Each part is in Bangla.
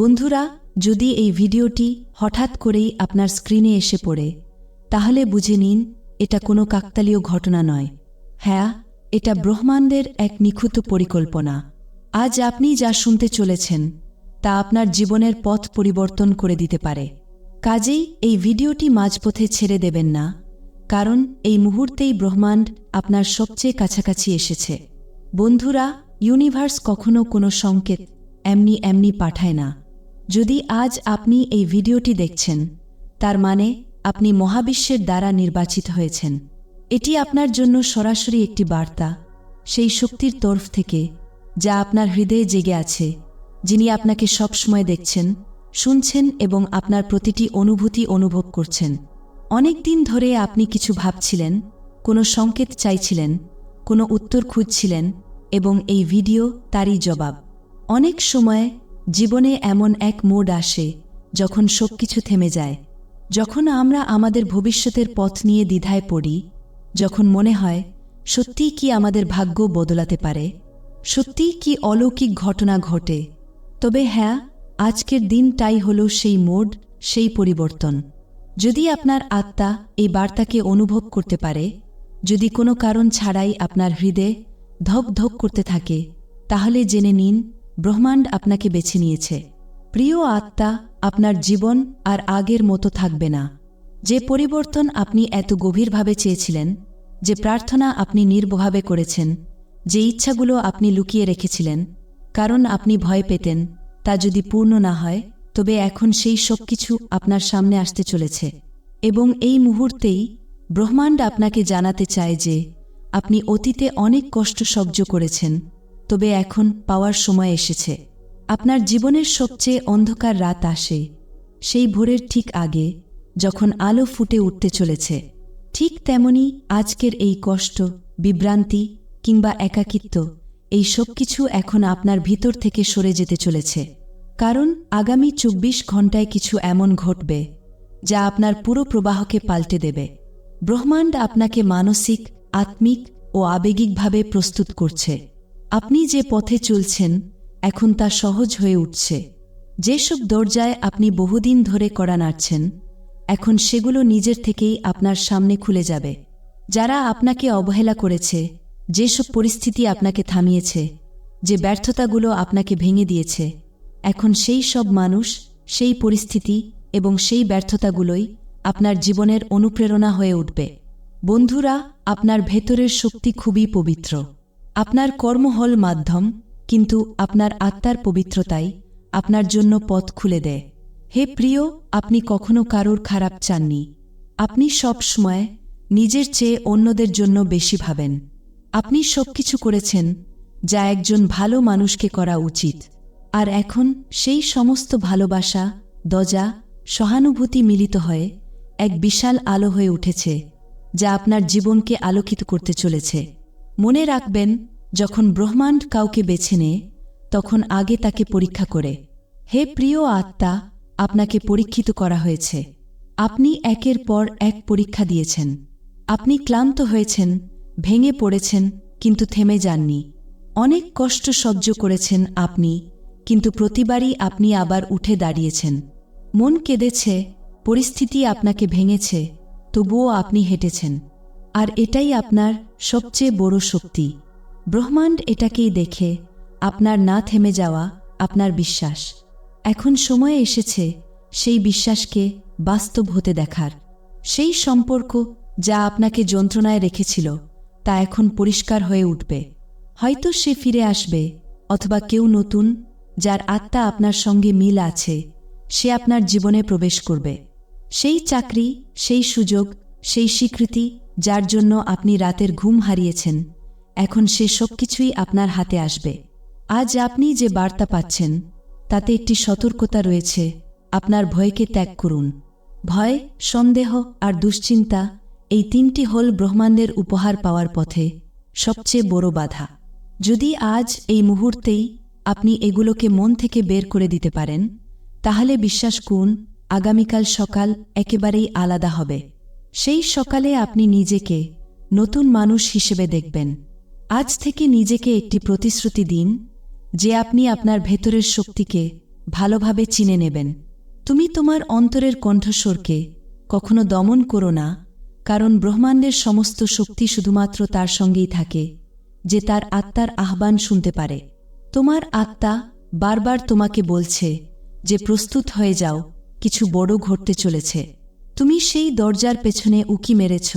বন্ধুরা, যদি এই ভিডিওটি হঠাৎ করেই আপনার স্ক্রিনে এসে পড়ে, তাহলে বুঝে নিন, এটা কোনো কাকতালীয় ঘটনা নয়। হ্যাঁ এটা ব্রহ্মাণ্ডের এক নিখুঁত পরিকল্পনা। আজ আপনি যা শুনতে চলেছেন, তা আপনার জীবনের পথ পরিবর্তন করে দিতে পারে। কাজেই এই ভিডিওটি মাঝপথে ছেড়ে দেবেন না, কারণ এই মুহূর্তেই ব্রহ্মাণ্ড আপনার সবচেয়ে কাছাকাছি এসেছে। বন্ধুরা ইউনিভার্স কখনো কোনো সংকেত এমনি এমনি পাঠায় না। যদি আজ আপনি এই ভিডিওটি দেখছেন, তার মানে আপনি মহাবিশ্বের দ্বারা নির্বাচিত হয়েছেন। এটি আপনার জন্য সরাসরি একটি বার্তা, সেই শক্তির তরফ থেকে, যা আপনার হৃদয়ে জেগে আছে, যিনি আপনাকে সবসময় দেখছেন, শুনছেন এবং আপনার প্রতিটি অনুভূতি অনুভব করছেন। অনেক দিন ধরে আপনি কিছু ভাবছিলেন, কোনো সংকেত চাইছিলেন, কোনো উত্তর খুঁজছিলেন এবং এই ভিডিও তারই জবাব। অনেক সময় জীবনে এমন এক মোড আসে যখন সবকিছু থেমে যায়। যখন আমরা আমাদের ভবিষ্যতের পথ নিয়ে দ্বিধায় পড়ি, যখন মনে হয়, সত্যিই কি আমাদের ভাগ্য বদলাতে পারে? সত্যিই কি অলৌকিক ঘটনা ঘটে? তবে হ্যাঁ আজকের দিনটাই হল সেই মোড, সেই পরিবর্তন। যদি আপনার আত্মা এই বার্তাকে অনুভব করতে পারে, যদি কোনো কারণ ছাড়াই আপনার হৃদয়ে ধক ধক করতে থাকে, তাহলে জেনে নিন ব্রহ্মাণ্ড আপনাকে বেছে নিয়েছে। প্রিয় আত্মা, আপনার জীবন আর আগের মতো থাকবে না। যে পরিবর্তন আপনি এত গভীরভাবে চেয়েছিলেন, যে প্রার্থনা আপনি নির্বভাবে করেছেন, যে ইচ্ছাগুলো আপনি লুকিয়ে রেখেছিলেন, কারণ আপনি ভয় পেতেন, তা যদি পূর্ণ না হয়, তবে এখন সেই সব কিছু আপনার সামনে আসতে চলেছে। এবং এই মুহূর্তেই ব্রহ্মাণ্ড আপনাকে জানাতে চায় যে, আপনি অতীতে অনেক কষ্ট সহ্য করেছেন তবে এখন পাওয়ার সময় এসেছে। আপনার জীবনের সবচেয়ে অন্ধকার রাত আসে, সেই ভোরের ঠিক আগে, যখন আলো ফুটে উঠতে চলেছে। ঠিক তেমনি আজকের এই কষ্ট, বিভ্রান্তি কিংবা একাকিত্ব, এই সব কিছু এখন আপনার ভিতর থেকে সরে যেতে চলেছে। কারণ আগামী চব্বিশ ঘন্টায় কিছু এমন ঘটবে, যা আপনার পুরো প্রবাহকে পাল্টে দেবে। ব্রহ্মাণ্ড আপনাকে মানসিক, আত্মিক ও আবেগিকভাবে প্রস্তুত করছে। আপনি যে পথে চলছেন, এখন তা সহজ হয়ে উঠছে। যেসব দরজায় আপনি বহুদিন ধরে করা নাড়ছেন, এখন সেগুলো নিজের থেকেই আপনার সামনে খুলে যাবে। যারা আপনাকে অবহেলা করেছে, যেসব পরিস্থিতি আপনাকে থামিয়েছে, যে ব্যর্থতাগুলো আপনাকে ভেঙে দিয়েছে, এখন সেই সব মানুষ, সেই পরিস্থিতি এবং সেই ব্যর্থতাগুলোই আপনার জীবনের অনুপ্রেরণা হয়ে উঠবে। বন্ধুরা, আপনার ভেতরের শক্তি খুবই পবিত্র। আপনার কর্ম হল মাধ্যম, কিন্তু আপনার আত্মার পবিত্রতাই আপনার জন্য পথ খুলে দেয়। হে প্রিয়, আপনি কখনো কারোর খারাপ চাননি। আপনি সব সময় নিজের চেয়ে অন্যদের জন্য বেশি ভাবেন। আপনি সবকিছু করেছেন যা একজন ভালো মানুষকে করা উচিত। আর এখন সেই সমস্ত ভালোবাসা, দজা, সহানুভূতি মিলিত হয়ে এক বিশাল আলো হয়ে উঠেছে, যা আপনার জীবনকে আলোকিত করতে চলেছে। মনে রাখবেন, যখন ব্রহ্মাণ্ড কাউকে বেছে নেয়, তখন আগে তাকে পরীক্ষা করে। হে প্রিয় আত্মা, আপনাকে পরীক্ষিত করা হয়েছে। আপনি একের পর এক পরীক্ষা দিয়েছেন। আপনি ক্লান্ত হয়েছেন, ভেঙে পড়েছেন, কিন্তু থেমে যাননি। অনেক কষ্ট সহ্য করেছেন আপনি, কিন্তু প্রতিবারই আপনি আবার উঠে দাঁড়িয়েছেন। মন কেঁদেছে, পরিস্থিতি আপনাকে ভেঙেছে, তবুও আপনি হেঁটেছেন। আর এটাই আপনার সবচেয়ে বড় শক্তি। ব্রহ্মাণ্ড এটাকেই দেখে আপনার না থেমে যাওয়া আপনার বিশ্বাস। এখন সময় এসেছে সেই বিশ্বাসকে বাস্তব হতে দেখার। সেই সম্পর্ক যা আপনাকে যন্ত্রণায় রেখেছিল, তা এখন পরিষ্কার হয়ে উঠবে। হয়তো সে ফিরে আসবে, অথবা কেউ নতুন, যার আত্মা আপনার সঙ্গে মিল আছে, সে আপনার জীবনে প্রবেশ করবে। সেই চাকরি, সেই সুযোগ, সেই স্বীকৃতি যার জন্য আপনি রাতের ঘুম হারিয়েছেন, এখন সে সব কিছুই আপনার হাতে আসবে। আজ আপনি যে বার্তা পাচ্ছেন, তাতে একটি সতর্কতা রয়েছে, আপনার ভয়কে ত্যাগ করুন। ভয়, সন্দেহ আর দুশ্চিন্তা এই তিনটি হল ব্রহ্মাণ্ডের উপহার পাওয়ার পথে সবচেয়ে বড় বাধা। যদি আজ এই মুহূর্তেই আপনি এগুলোকে মন থেকে বের করে দিতে পারেন, তাহলে বিশ্বাস করুন, আগামীকাল সকাল একেবারেই আলাদা হবে। সেই সকালে আপনি নিজেকে নতুন মানুষ হিসেবে দেখবেন। আজ থেকে নিজেকে একটি প্রতিশ্রুতি দিন, যে আপনি আপনার ভেতরের শক্তিকে ভালোভাবে চিনে নেবেন। তুমি তোমার অন্তরের কণ্ঠস্বরকে কখনো দমন করো না, কারণ ব্রহ্মাণ্ডের সমস্ত শক্তি শুধুমাত্র তার সঙ্গেই থাকে, যে তার আত্মার আহ্বান শুনতে পারে। তোমার আত্মা বারবার তোমাকে বলছে যে প্রস্তুত হয়ে যাও, কিছু বড় ঘটতে চলেছে। তুমি সেই দরজার পেছনে উকি মেরেছ,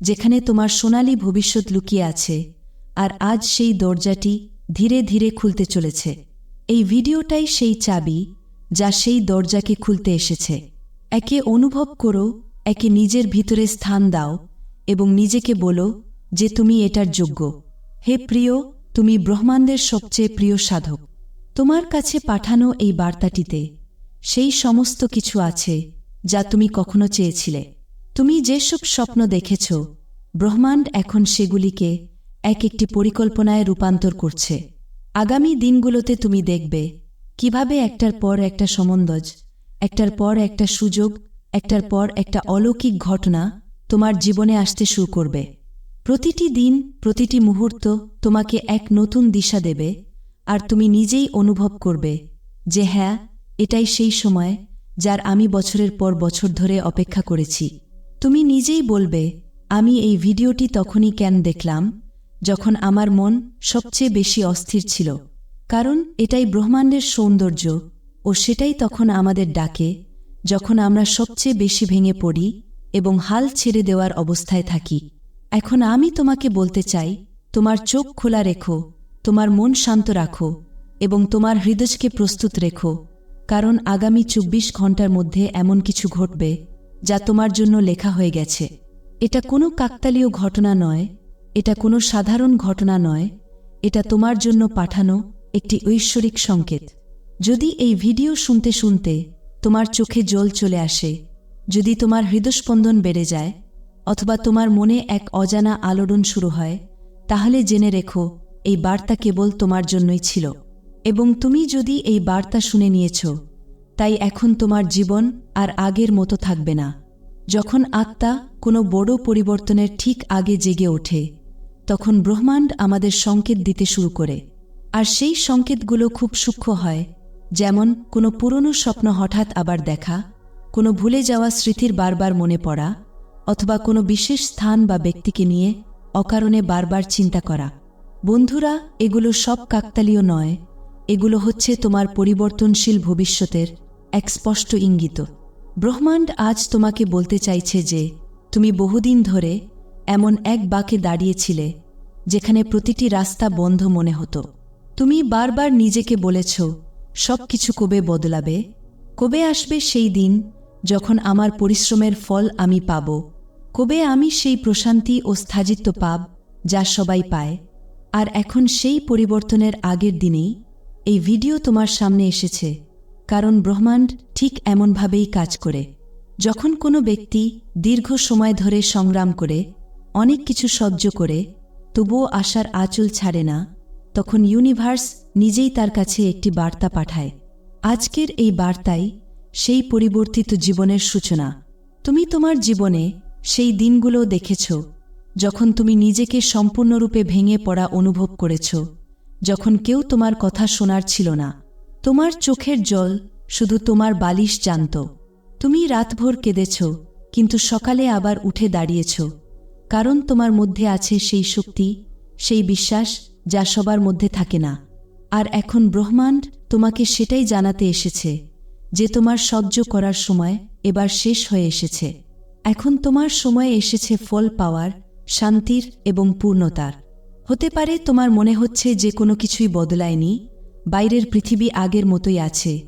যেখানে তোমার সোনালি ভবিষ্যৎ লুকিয়ে আছে, আর আজ সেই দরজাটি ধীরে ধীরে খুলতে চলেছে। এই ভিডিওটাই সেই চাবি যা সেই দরজাকে খুলতে এসেছে। একে অনুভব করো, একে নিজের ভিতরে স্থান দাও এবং নিজেকে বলো যে তুমি এটার যোগ্য। হে প্রিয়, তুমি ব্রহ্মাণ্ডের সবচেয়ে প্রিয় সাধক। তোমার কাছে পাঠানো এই বার্তাটিতে সেই সমস্ত কিছু আছে যা তুমি কখনো চেয়েছিলে। তুমি যেসব স্বপ্ন দেখেছ, ব্রহ্মাণ্ড এখন সেগুলিকে এক একটি পরিকল্পনায় রূপান্তর করছে। আগামী দিনগুলোতে তুমি দেখবে কীভাবে একটার পর একটা সমন্দজ, একটার পর একটা সুযোগ, একটার পর একটা অলৌকিক ঘটনা তোমার জীবনে আসতে শুরু করবে। প্রতিটি দিন, প্রতিটি মুহূর্ত তোমাকে এক নতুন দিশা দেবে আর তুমি নিজেই অনুভব করবে যে হ্যাঁ এটাই সেই সময় যার আমি বছরের পর বছর ধরে অপেক্ষা করেছি। তুমি নিজেই বলবে, আমি এই ভিডিওটি তখনই কেন দেখলাম, যখন আমার মন সবচেয়ে বেশি অস্থির ছিল। কারণ এটাই ব্রহ্মাণ্ডের সৌন্দর্য, ও সেটাই তখন আমাদের ডাকে, যখন আমরা সবচেয়ে বেশি ভেঙে পড়ি এবং হাল ছেড়ে দেওয়ার অবস্থায় থাকি। এখন আমি তোমাকে বলতে চাই, তোমার চোখ খোলা রেখো, তোমার মন শান্ত রাখো এবং তোমার হৃদয়কে প্রস্তুত রেখো। কারণ আগামী চব্বিশ ঘণ্টার মধ্যে এমন কিছু ঘটবে যা তোমার জন্য লেখা হয়ে গেছে। এটা কোনো কাকতালীয় ঘটনা নয়, এটা কোনো সাধারণ ঘটনা নয়, এটা তোমার জন্য পাঠানো একটি ঐশ্বরিক সংকেত। যদি এই ভিডিও শুনতে শুনতে তোমার চোখে জল চলে আসে, যদি তোমার হৃদস্পন্দন বেড়ে যায়, অথবা তোমার মনে এক অজানা আলোড়ন শুরু হয়, তাহলে জেনে রেখো, এই বার্তা কেবল তোমার জন্যই ছিল। এবং তুমি যদি এই বার্তা শুনে নিয়েছ, তাই এখন তোমার জীবন আর আগের মতো থাকবে না। যখন আত্মা কোনো বড় পরিবর্তনের ঠিক আগে জেগে ওঠে, তখন ব্রহ্মাণ্ড আমাদের সংকেত দিতে শুরু করে। আর সেই সংকেতগুলো খুব সূক্ষ্ম হয়, যেমন কোনো পুরনো স্বপ্ন হঠাৎ আবার দেখা, কোনো ভুলে যাওয়া স্মৃতির বারবার মনে পড়া, অথবা কোনো বিশেষ স্থান বা ব্যক্তিকে নিয়ে অকারণে বারবার চিন্তা করা। বন্ধুরা, এগুলো সব কাকতালীয় নয় এগুলো হচ্ছে তোমার পরিবর্তনশীল ভবিষ্যতের এক স্পষ্ট ইঙ্গিত। ব্রহ্মাণ্ড আজ তোমাকে বলতে চাইছে যে, তুমি বহুদিন ধরে এমন এক বাকে দাঁড়িয়েছিলে, যেখানে প্রতিটি রাস্তা বন্ধ মনে হতো। তুমি বারবার নিজেকে বলেছ, সব কিছু কবে বদলাবে? কবে আসবে সেই দিন যখন আমার পরিশ্রমের ফল আমি পাব? কবে আমি সেই প্রশান্তি ও স্থায়িত্ব পাব যা সবাই পায়? আর এখন সেই পরিবর্তনের আগের দিনেই এই ভিডিও তোমার সামনে এসেছে, কারণ ব্রহ্মাণ্ড ঠিক এমনভাবেই কাজ করে। যখন কোনো ব্যক্তি দীর্ঘ সময় ধরে সংগ্রাম করে, অনেক কিছু সহ্য করে, তবুও আশার আঁচল ছাড়ে না, তখন ইউনিভার্স নিজেই তার কাছে একটি বার্তা পাঠায়। আজকের এই বার্তাই সেই পরিবর্তিত জীবনের সূচনা। তুমি তোমার জীবনে সেই দিনগুলো দেখেছ, যখন তুমি নিজেকে সম্পূর্ণরূপে ভেঙে পড়া অনুভব করেছ। যখন কেউ তোমার কথা শোনার ছিল না। তোমার চোখের জল শুধু তোমার বালিশ জানত। তুমি রাতভর কেঁদেছ, কিন্তু সকালে আবার উঠে দাঁড়িয়েছ। কারণ তোমার মধ্যে আছে সেই শক্তি, সেই বিশ্বাস যা সবার মধ্যে থাকে না। আর এখন ব্রহ্মাণ্ড তোমাকে সেটাই জানাতে এসেছে যে তোমার সহ্য করার সময় এবার শেষ হয়ে এসেছে। এখন তোমার সময় এসেছে ফল পাওয়ার, শান্তির এবং পূর্ণতার। হতে পারে তোমার মনে হচ্ছে যে কোনো কিছুই বদলায়নি, বাইরের পৃথিবী আগের মতোই আছে,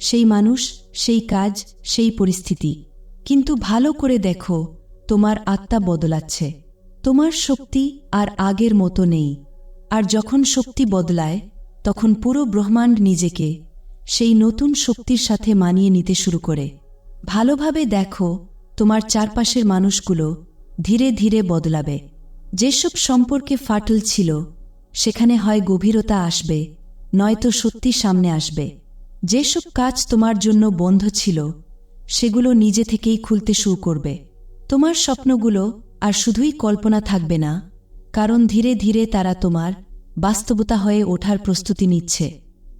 সেই মানুষ, সেই কাজ, সেই পরিস্থিতি। কিন্তু ভালো করে দেখো, তোমার আত্মা বদলাচ্ছে। তোমার শক্তি আর আগের মতো নেই। আর যখন শক্তি বদলায়, তখন পুরো ব্রহ্মাণ্ড নিজেকে সেই নতুন শক্তির সাথে মানিয়ে নিতে শুরু করে। ভালোভাবে দেখো, তোমার চারপাশের মানুষগুলো ধীরে ধীরে বদলাবে। যেসব সম্পর্কে ফাটল ছিল, সেখানে হয় গভীরতা আসবে, নয়তো সত্যি সামনে আসবে। যেসব কাজ তোমার জন্য বন্ধ ছিল, সেগুলো নিজে থেকেই খুলতে শুরু করবে। তোমার স্বপ্নগুলো আর শুধুই কল্পনা থাকবে না, কারণ ধীরে ধীরে তারা তোমার বাস্তবতা হয়ে ওঠার প্রস্তুতি নিচ্ছে।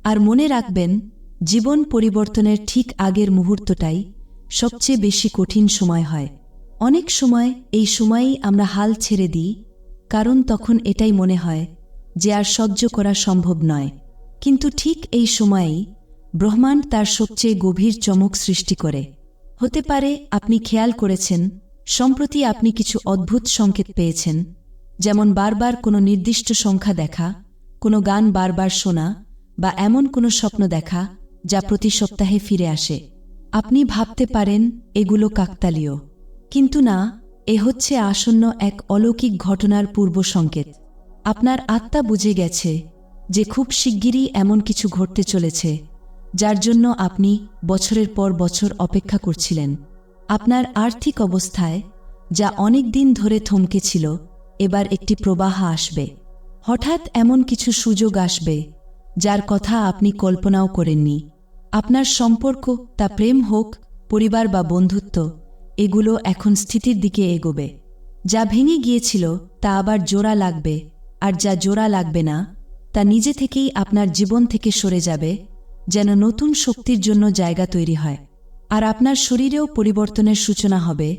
আর মনে রাখবেন, জীবন পরিবর্তনের ঠিক আগের মুহূর্তটাই সবচেয়ে বেশি কঠিন সময় হয়। অনেক সময় এই সময়েই আমরা হাল ছেড়ে দিই, কারণ তখন এটাই মনে হয় যে আর সহ্য করা সম্ভব নয়। কিন্তু ঠিক এই সময়েই ব্রহ্মাণ্ড তার সবচেয়ে গভীর চমক সৃষ্টি করে। হতে পারে আপনি খেয়াল করেছেন, সম্প্রতি আপনি কিছু অদ্ভুত সংকেত পেয়েছেন, যেমন বারবার কোনো নির্দিষ্ট সংখ্যা দেখা, কোনো গান বারবার শোনা, বা এমন কোনো স্বপ্ন দেখা, যা প্রতি সপ্তাহে ফিরে আসে। আপনি ভাবতে পারেন, এগুলো কাকতালীয়। কিন্তু না, এ হচ্ছে আসন্ন এক অলৌকিক ঘটনার পূর্ব সংকেত। আপনার আত্মা বুঝে গেছে যে খুব শিগগিরই এমন কিছু ঘটতে চলেছে, যার জন্য আপনি বছরের পর বছর অপেক্ষা করছিলেন। আপনার আর্থিক অবস্থায়, যা অনেক দিন ধরে থমকে ছিল, এবার একটি প্রবাহ আসবে। হঠাৎ এমন কিছু সুযোগ আসবে, যার কথা আপনি কল্পনাও করেননি। আপনার সম্পর্ক, তা প্রেম হোক, পরিবার বা বন্ধুত্ব এগুলো এখন স্থিতির দিকে এগোবে। যা ভেঙে গিয়েছিল, তা আবার জোড়া লাগবে, আর যা জোড়া লাগবে না, তা নিজে থেকেই আপনার জীবন থেকে সরে যাবে, যেন নতুন শক্তির জন্য জায়গা তৈরি হয়। আর আপনার শরীরেও পরিবর্তনের সূচনা হবে,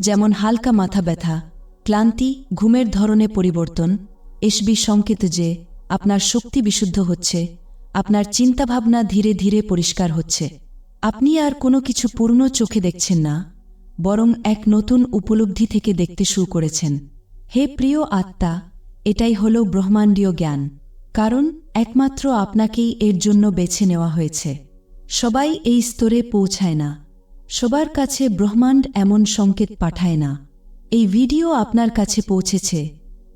যেমন হালকা মাথা ব্যথা, ক্লান্তি, ঘুমের ধরনে পরিবর্তন, এসবি সংকেত যে, আপনার শক্তি বিশুদ্ধ হচ্ছে, আপনার চিন্তাভাবনা ধীরে ধীরে পরিষ্কার হচ্ছে। আপনি আর কোনো কিছু পূর্ণ চোখে দেখছেন না। বরং এক নতুন উপলব্ধি থেকে দেখতে শুরু করেছেন। হে প্রিয় আত্মা, এটাই হল ব্রহ্মাণ্ডীয় জ্ঞান, কারণ একমাত্র আপনাকেই এর জন্য বেছে নেওয়া হয়েছে। সবাই এই স্তরে পৌঁছায় না। সবার কাছে ব্রহ্মাণ্ড এমন সংকেত পাঠায় না। এই ভিডিও আপনার কাছে পৌঁছেছে।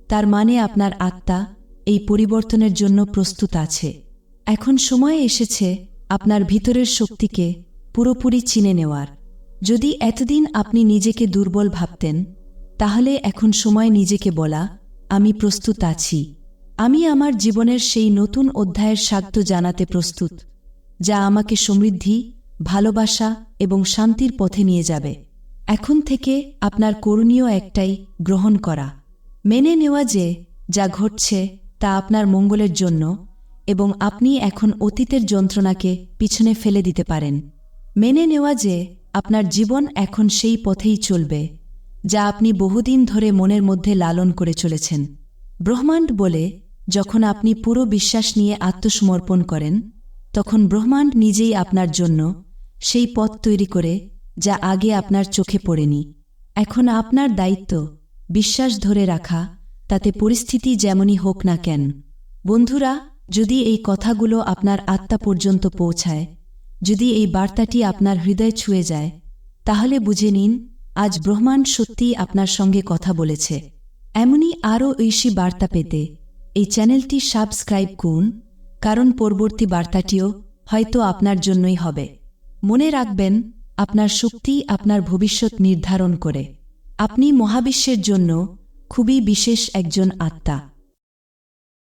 তার মানে আপনার আত্মা এই পরিবর্তনের জন্য প্রস্তুত আছে। এখন সময় এসেছে আপনার ভিতরের শক্তিকে পুরোপুরি চিনে নেওয়ার। যদি এতদিন আপনি নিজেকে দুর্বল ভাবতেন, তাহলে এখন সময় নিজেকে বলা, আমি প্রস্তুত আছি। আমি আমার জীবনের সেই নতুন অধ্যায়ের স্বাগত জানাতে প্রস্তুত, যা আমাকে সমৃদ্ধি, ভালোবাসা এবং শান্তির পথে নিয়ে যাবে। এখন থেকে আপনার করণীয় একটাই গ্রহণ করা। মেনে নেওয়া যে, যা ঘটছে, তা আপনার মঙ্গলের জন্য এবং আপনি এখন অতীতের যন্ত্রণাকে পিছনে ফেলে দিতে পারেন। মেনে নেওয়া যে আপনার জীবন এখন সেই পথেই চলবে, যা আপনি বহুদিন ধরে মনের মধ্যে লালন করে চলেছেন। ব্রহ্মাণ্ড বলে, যখন আপনি পুরো বিশ্বাস নিয়ে আত্মসমর্পণ করেন, তখন ব্রহ্মাণ্ড নিজেই আপনার জন্য সেই পথ তৈরি করে, যা আগে আপনার চোখে পড়েনি। এখন আপনার দায়িত্ব, বিশ্বাস ধরে রাখা, তাতে পরিস্থিতি যেমনই হোক না কেন। বন্ধুরা, যদি এই কথাগুলো আপনার আত্মা পর্যন্ত পৌঁছায় যদি এই বার্তাটি আপনার হৃদয় ছুঁয়ে যায়, তাহলে বুঝে নিন, আজ ব্রহ্মাণ্ড সত্যিই আপনার সঙ্গে কথা বলেছে। এমনই আরও ঐশী বার্তা পেতে এই চ্যানেলটি সাবস্ক্রাইব করুন, কারণ পরবর্তী বার্তাটিও হয়তো আপনার জন্যই হবে। মনে রাখবেন, আপনার শক্তি আপনার ভবিষ্যৎ নির্ধারণ করে। আপনি মহাবিশ্বের জন্য খুবই বিশেষ একজন আত্মা।